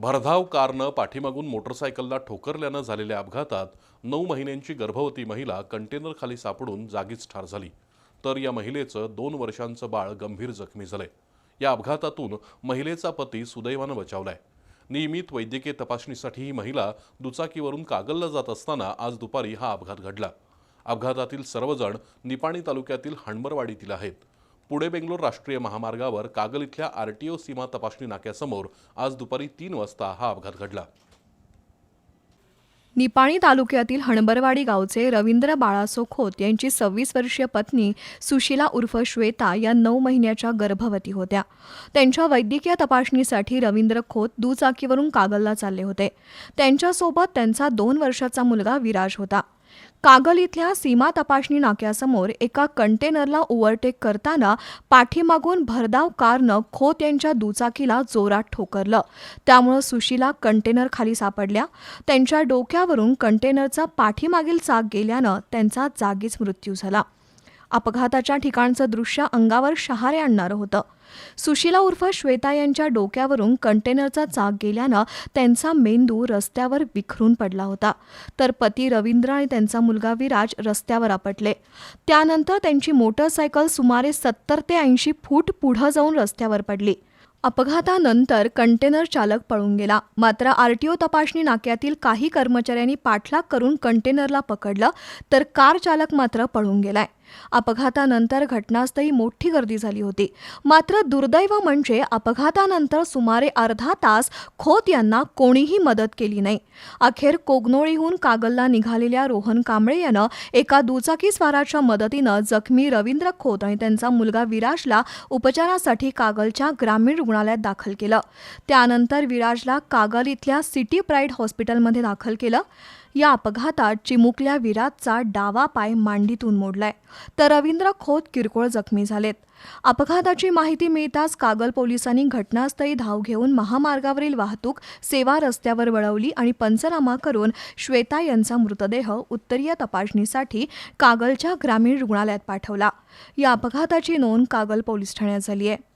भरधाव कारनं पाठीमागून मोटरसायकलला ठोकरल्यानं झालेल्या अपघातात नऊ महिन्यांची गर्भवती महिला कंटेनरखाली सापडून जागीच ठार झाली. तर या महिलेचं दोन वर्षांचं बाळ गंभीर जखमी झालंय. या अपघातातून महिलेचा पती सुदैवानं बचावलाय. नियमित वैद्यकीय तपासणीसाठी ही महिला दुचाकीवरून कागलला जात असताना आज दुपारी हा अपघात घडला. अपघातातील सर्वजण निपाणी तालुक्यातील हणबरवाडीतील आहेत. पुणे बेंगलोर राष्ट्रीय महामार्गावर कागल इथल्या आरटीओ सीमा तपासणी नाक्यासमोर आज दुपारी तीन वाजता हा अपघात घडला. निपाणी तालुक्यातील हणबरवाडी गावचे रवींद्र बाळासो खोत यांची सव्वीस वर्षीय पत्नी सुशीला उर्फ श्वेता या नऊ महिन्याच्या गर्भवती होत्या. त्यांच्या वैद्यकीय तपासणीसाठी रवींद्र खोत दुचाकीवरून कागलला चालले होते. त्यांच्यासोबत त्यांचा दोन वर्षाचा मुलगा विराज होता. कागल इथल्या सीमा तपासणी नाक्यासमोर एका कंटेनरला ओव्हरटेक करताना पाठीमागून भरधाव कारनं खोत यांच्या दुचाकीला जोरात ठोकरलं. त्यामुळं सुशीला कंटेनर खाली सापडल्या. त्यांच्या डोक्यावरून कंटेनरचा पाठीमागील चाक गेल्यानं त्यांचा जागीच मृत्यू झाला. अपघाताच्या ठिकाणचं दृश्य अंगावर शहारे आणणारं होतं. सुशीला उर्फ श्वेता यांच्या डोक्यावरून कंटेनरचा चाक गेल्यानं त्यांचा मेंदू रस्त्यावर विखरून पडला होता. तर पती रवींद्र आणि त्यांचा मुलगा विराज रस्त्यावर आपटले. त्यानंतर त्यांची मोटरसायकल सुमारे सत्तर ते ऐंशी फूट पुढं जाऊन रस्त्यावर पडली. अपघातानंतर कंटेनर चालक पळून गेला. मात्र आरटीओ तपासणी नाक्यातील काही कर्मचाऱ्यांनी पाठलाग करून कंटेनरला पकडलं तर कार चालक मात्र पळून गेलाय. अपघातानंतर घटनास्थळी मोठी गर्दी झाली होती. मात्र दुर्दैव म्हणजे अपघातानंतर सुमारे अर्धा तास खोत यांना कोणीही मदत केली नाही. अखेर कोगनोळीहून कागलला निघालेल्या रोहन कांबळे यानं एका दुचाकी स्वाराच्या मदतीनं जखमी रवींद्र खोत आणि त्यांचा मुलगा विराजला उपचारासाठी कागलच्या ग्रामीण रुग्णालयात दाखल केलं. त्यानंतर विराजला कागल इथल्या सिटी प्राईड हॉस्पिटलमध्ये दाखल केलं. या अपघातात चिमुकल्या विराजचा डावा पाय मांडीतून मोडलाय. तर रवींद्र खोत किरकोळ जखमी झालेत. अपघाताची माहिती मिळताच कागल पोलिसांनी घटनास्थळी धाव घेऊन महामार्गावरील वाहतूक सेवा रस्त्यावर वळवली आणि पंचनामा करून श्वेता यांचा मृतदेह उत्तरीय तपासणीसाठी कागलच्या ग्रामीण रुग्णालयात पाठवला. या अपघाताची नोंद कागल पोलीस ठाण्यात झाली आहे.